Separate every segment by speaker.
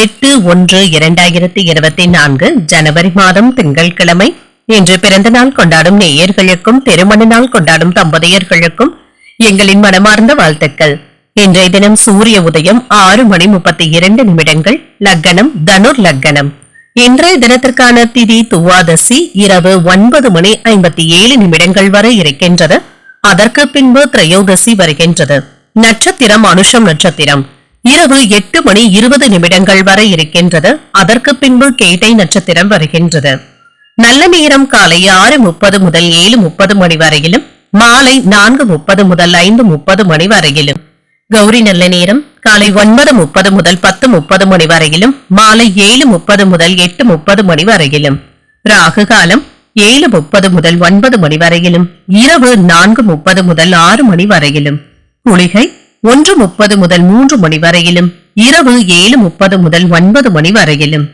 Speaker 1: எட்டு ஒன்று இரண்டாயிரத்தி இருபத்தி நான்கு ஜனவரி மாதம் திங்கட்கிழமை. இன்று பிறந்த நாள் கொண்டாடும் நேயர்களுக்கும் திருமண நாள் கொண்டாடும் தம்பதியர்களுக்கும் எங்களின் மனமார்ந்த வாழ்த்துக்கள். இன்றைய தினம் சூரிய உதயம் ஆறு மணி முப்பத்தி இரண்டு நிமிடங்கள் லக்கணம் தனுர் லக்கணம். இன்றைய தினத்திற்கான திதி துவாதசி இரவு ஒன்பது மணி ஐம்பத்தி ஏழு நிமிடங்கள் வரை இருக்கின்றது. அதற்கு பின்பு திரையோதசி வருகின்றது. நட்சத்திரம் அனுஷம் நட்சத்திரம். இரவு எட்டு மணி இருபது நிமிடங்கள் வரை இருக்கின்றது. அதற்கு பின்பு கேட்டை நட்சத்திரம் வருகின்றது. நல்ல நேரம் காலை ஆறு முப்பது முதல் ஏழு முப்பது மணி வரையிலும் மாலை நான்கு முப்பது முதல் ஐந்து முப்பது மணி வரையிலும். கௌரி நல்ல நேரம் காலை ஒன்பது முப்பது முதல் பத்து முப்பது மணி வரையிலும் மாலை ஏழு முப்பது முதல் எட்டு முப்பது மணி வரையிலும். ராகு காலம் ஏழு முப்பது முதல் ஒன்பது மணி வரையிலும் இரவு நான்கு முப்பது முதல் ஆறு மணி வரையிலும். குளிகை ஒன்று முப்பது முதல் மூன்று மணி வரையிலும் இரவு ஏழு முப்பது முதல் ஒன்பது மணி வரையிலும்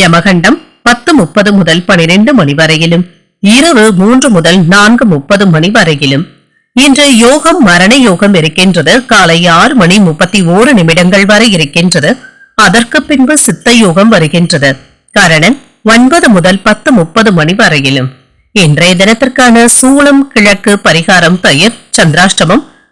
Speaker 1: யமகண்டம் பத்து முப்பது முதல் பனிரெண்டு மணி வரையிலும் இரவு மூன்று முதல் நான்கு முப்பது மணி வரையிலும். இன்று யோகம் மரண யோகம் இருக்கின்றது. காலை ஆறு மணி முப்பத்தி ஓரு நிமிடங்கள் வரை இருக்கின்றது. அதற்கு பின்பு சித்த யோகம் வருகின்றது. கரணன் ஒன்பது முதல் பத்து முப்பது மணி வரையிலும். இன்றைய தினத்திற்கான சூளம் கிழக்கு பரிகாரம் பெயர் சந்திராஷ்டமம்